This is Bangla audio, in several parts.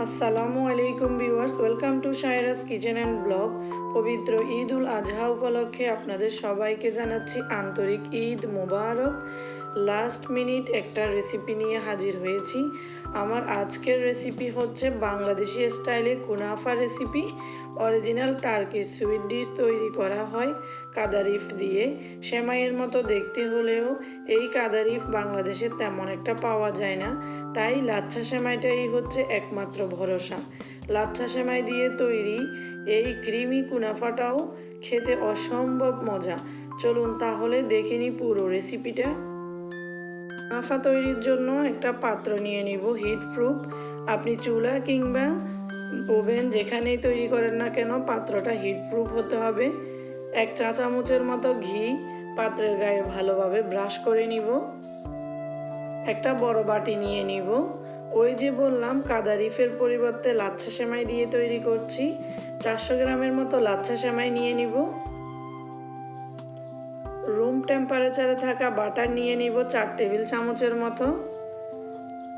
আসসালামু আলাইকুম viewers welcome to Saira's kitchen and blog পবিত্র ঈদ উল আজহা উপলক্ষে আপনাদের সবাইকে জানাচ্ছি আন্তরিক ঈদ মোবারক লাস্ট মিনিট একটা রেসিপি নিয়ে হাজির হয়েছি আমার আজকের রেসিপি হচ্ছে বাংলাদেশি স্টাইলে কুনাফা recipe original Turkey sweet dish তৈরি করা হয় কাদারিফ দিয়ে। সেমাইয়ের মতো দেখতে হলেও এই কাদারিফ বাংলাদেশে তেমন একটা পাওয়া যায় না। তাই লাচ্ছা সেমাইটাই হচ্ছে একমাত্র ভরসা। লাচ্ছা সেমাই দিয়ে তৈরি এই ক্রিমি কুনাফাটাও খেতে অসম্ভব মজা। চলুন তাহলে দেখে নিই পুরো রেসিপিটা কুনাফা তৈরির জন্য একটা পাত্র নিয়ে নিব হিট প্রুফ আপনি চুলা কিংবা ওভেন যেখানেই তৈরি করেন না কেন, পাত্রটা হিট প্রুফ হতে হবে। এক চা চামচের মতো ঘি পাত্রের গায়ে ভালোভাবে ব্রাশ করে নিব। একটা বড় বাটি নিয়ে নিব। ওই যে বললাম কাদারিফের পরিবর্তে লাচ্ছা সেমাই দিয়ে তৈরি করছি। চারশো গ্রামের মতো লাচ্ছা সেমাই নিয়ে নিব। টেম্পারেচারে থাকা বাটার নিয়ে নিব চার টেবিল চামচের মতো।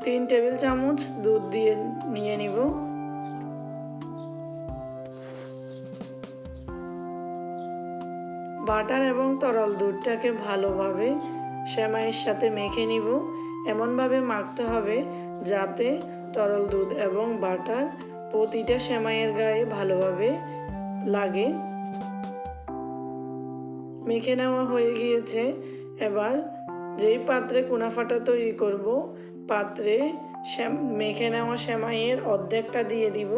তিন টেবিল চামচ দুধ দিয়ে নিয়ে নিব। বাটার এবং তরল দুধটাকে ভালোভাবে সেমাইয়ের সাথে মেখে নিব। এমনভাবে মাখতে হবে যাতে তরল দুধ এবং বাটার প্রতিটা সেমাইয়ের গায়ে ভালোভাবে লাগে। মেখে নেওয়া হয়ে গিয়েছে। এবার যেই পাত্রে কুনাফাটা তৈরি করব, পাত্রে মেখে নেওয়া সেমাইয়ের অর্ধেকটা দিয়ে দিব।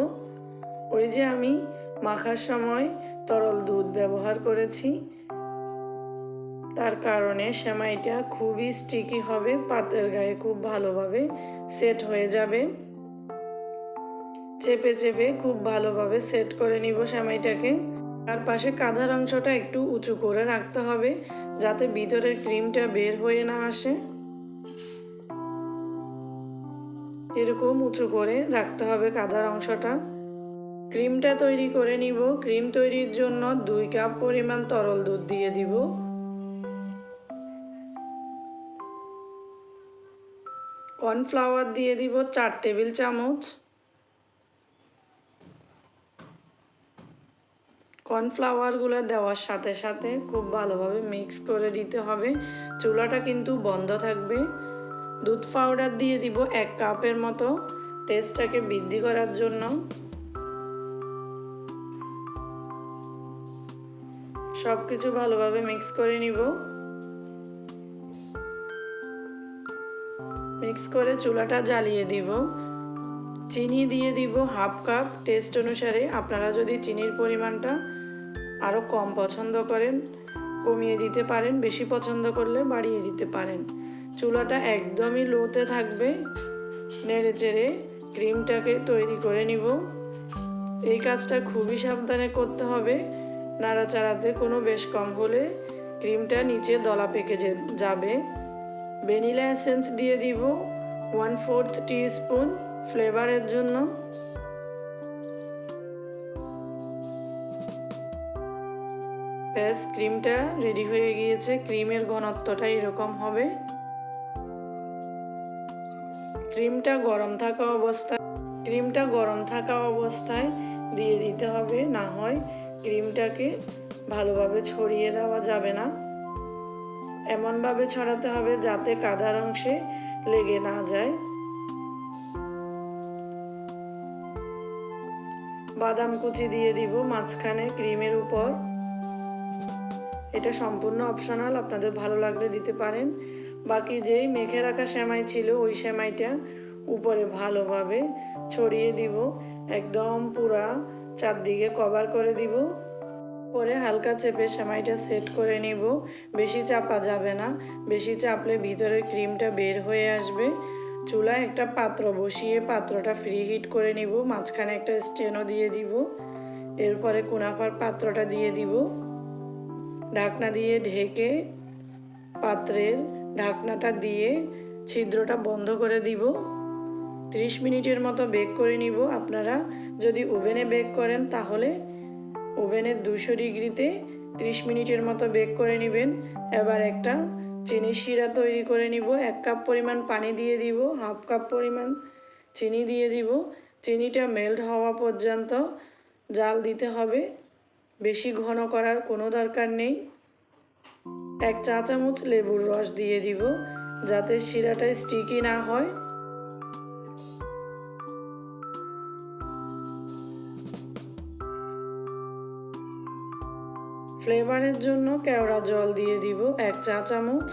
ওই যে আমি মাখার সময় তরল দুধ ব্যবহার করেছি। তার কারণে সেমাইটা খুবই স্টিকি হবে, পাত্রের গায়ে খুব ভালোভাবে সেট হয়ে যাবে। চেপে চেপে খুব ভালোভাবে সেট করে নিব সেমাইটাকে তার পাশে কাঁধার অংশটা একটু উঁচু করে রাখতে হবে, যাতে ভিতরের ক্রিমটা বের হয়ে না আসে। এরকম উঁচু করে রাখতে হবে কাঁধার অংশটা। ক্রিমটা তৈরি করে নিব। ক্রিম তৈরির জন্য দুই কাপ পরিমাণ তরল দুধ দিয়ে দিব। কর্নফ্লাওয়ার দিয়ে দিব চার টেবিল চামচ। কর্নফ্লাওয়ারগুলো দেওয়ার সাথে সাথে খুব ভালোভাবে মিক্স করে দিতে হবে। চুলাটা কিন্তু বন্ধ থাকবে। দুধ পাউডার দিয়ে দিব এক কাপের মতো। টেস্টটাকে বৃদ্ধি করার জন্য। সব কিছু ভালোভাবে মিক্স করে নিব। মিক্স করে চুলাটা জ্বালিয়ে দিব। চিনি দিয়ে দিব হাফ কাপ। টেস্ট অনুসারে আপনারা যদি চিনির পরিমাণটা আরও কম পছন্দ করেন, কমিয়ে দিতে পারেন, বেশি পছন্দ করলে বাড়িয়ে দিতে পারেন। চুলাটা একদমই লোতে থাকবে, নেড়ে চেড়ে ক্রিমটাকে তৈরি করে নিব। এই কাজটা খুবই সাবধানে করতে হবে, নাড়াচাড়াতে কোনো বেশ কম হলে ক্রিমটা নিচে দলা পেকে যাবে। ভ্যানিলা এসেন্স দিয়ে দিব ওয়ান ফোর্থ স্পুন ফ্লেভারের জন্য। ব্যাস, ক্রিমটা রেডি হয়ে গিয়েছে। ক্রিমের ঘনত্বটা এরকম হবে। ক্রিমটা গরম থাকা অবস্থায়, ক্রিমটা গরম থাকা অবস্থায় দিয়ে দিতে হবে। না হয় ক্রিমটাকে ভালোভাবে ছড়িয়ে দেওয়া যাবে না। এমনভাবে ছড়াতে হবে যাতে কাদার অংশে লেগে না যায়। বাদাম কুচি দিয়ে দিব মাঝখানে ক্রিমের উপর। এটা সম্পূর্ণ অপশনাল আপনাদের ভালো লাগলে দিতে পারেন। বাকি যেই মেখে রাখা সেমাই ছিল, ওই সেমাইটা উপরে ভালোভাবে ছড়িয়ে দিব, একদম পুরা চারদিকে কভার করে দিব। পরে হালকা চেপে সেমাইটা সেট করে নিব, বেশি চাপা যাবে না, বেশি চাপলে ভিতরের ক্রিমটা বের হয়ে আসবে। চুলায় একটা পাত্র বসিয়ে পাত্রটা ফ্রি হিট করে নিব, মাঝখানে একটা স্টেনও দিয়ে দিব। এরপরে কুনাফার পাত্রটা দিয়ে দিব। ঢাকনা দিয়ে ঢেকে পাত্রের ঢাকনাটা দিয়ে ছিদ্রটা বন্ধ করে দিব। ত্রিশ মিনিটের মতো বেক করে নিব। আপনারা যদি ওভেনে বেক করেন তাহলে ওভেনের দুশো ডিগ্রিতে ত্রিশ মিনিটের মতো বেক করে নেবেন। এবার একটা চিনি শিরা তৈরি করে নিব। এক কাপ পরিমাণ পানি দিয়ে দিব। হাফ কাপ পরিমাণ চিনি দিয়ে দিব। চিনিটা মেল্ট হওয়া পর্যন্ত জাল দিতে হবে। বেশি ঘন করার কোনো দরকার নেই। এক চা চামচ লেবুর রস দিয়ে দিব, যাতে শিরাটা স্টিকি না হয়। ফ্লেভারের জন্য কেওড়া জল দিয়ে দিব এক চা চামচ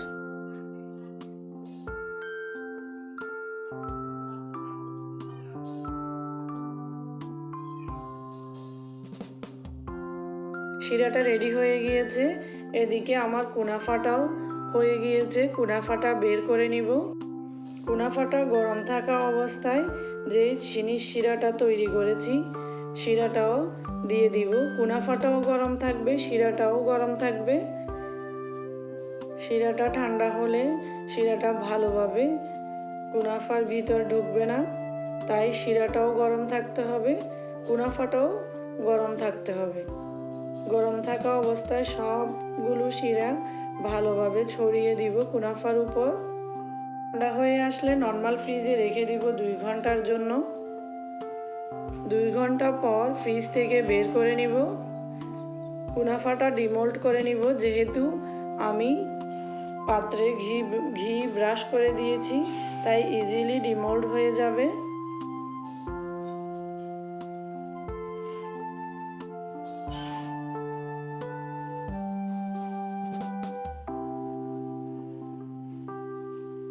শিরাটা রেডি হয়ে গিয়েছে। এদিকে আমার কুনাফাটাও হয়ে গিয়েছে। কুনাফাটা বের করে নিব। কুনাফাটা গরম থাকা অবস্থায় যে চিনির শিরাটা তৈরি করেছি, শিরাটাও দিয়ে দিব। কুনাফাটাও গরম থাকবে, শিরাটাও গরম থাকবে। শিরাটা ঠান্ডা হলে শিরাটা ভালোভাবে কুনাফার ভিতর ঢুকবে না। তাই শিরাটাও গরম থাকতে হবে, কুনাফাটাও গরম থাকতে হবে। গরম থাকা অবস্থায় সবগুলো শিরা ভালোভাবে ছড়িয়ে দিব কুনাফার উপর। ঠান্ডা হয়ে আসলে নর্মাল ফ্রিজে রেখে দিব দুই ঘণ্টার জন্য। দুই ঘণ্টা পর ফ্রিজ থেকে বের করে নিব। কুনাফাটা ডিমোল্ড করে নিব, যেহেতু আমি পাত্রে ঘি ঘি ব্রাশ করে দিয়েছি, তাই ইজিলি ডিমোল্ড হয়ে যাবে।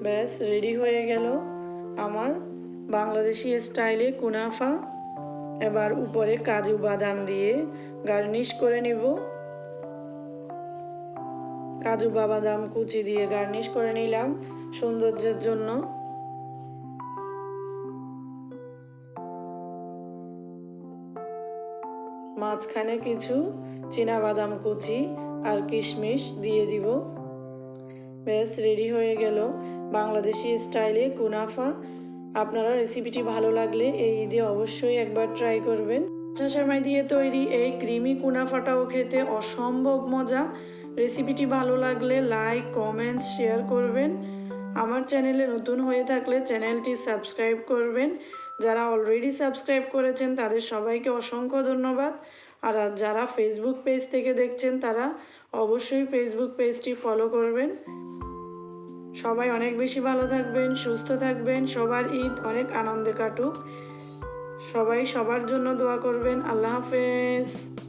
ব্যাস রেডি হয়ে গেল আমার বাংলাদেশি স্টাইলে কুনাফা। এবার উপরে কাজু বাদাম দিয়ে গার্নিশ করে নিব। কাজু বাদাম কুচি দিয়ে গার্নিশ করে নিলাম সৌন্দর্যের জন্য। মাঝখানে কিছু বাদাম কুচি আর কিশমিশ দিয়ে দিব। ব্যাস রেডি হয়ে গেল। বাংলাদেশি স্টাইলে কুনাফা। আপনারা রেসিপিটি ভালো লাগলে এই ঈদে অবশ্যই একবার ট্রাই করবেন। চাষামাই দিয়ে তৈরি এই ক্রিমি কুনাফাটাও খেতে অসম্ভব মজা। রেসিপিটি ভালো লাগলে লাইক কমেন্টস শেয়ার করবেন। আমার চ্যানেলে নতুন হয়ে থাকলে চ্যানেলটি সাবস্ক্রাইব করবেন। যারা অলরেডি সাবস্ক্রাইব করেছেন, তাদের সবাইকে অসংখ্য ধন্যবাদ। আর যারা ফেসবুক পেজ থেকে দেখছেন, তারা অবশ্যই ফেসবুক পেজটি ফলো করবেন। সবাই অনেক বেশি ভালো থাকবেন, সুস্থ থাকবেন, সবার ঈদ অনেক আনন্দে কাটুক। সবাই সবার জন্য দোয়া করবেন। আল্লাহ হাফেজ।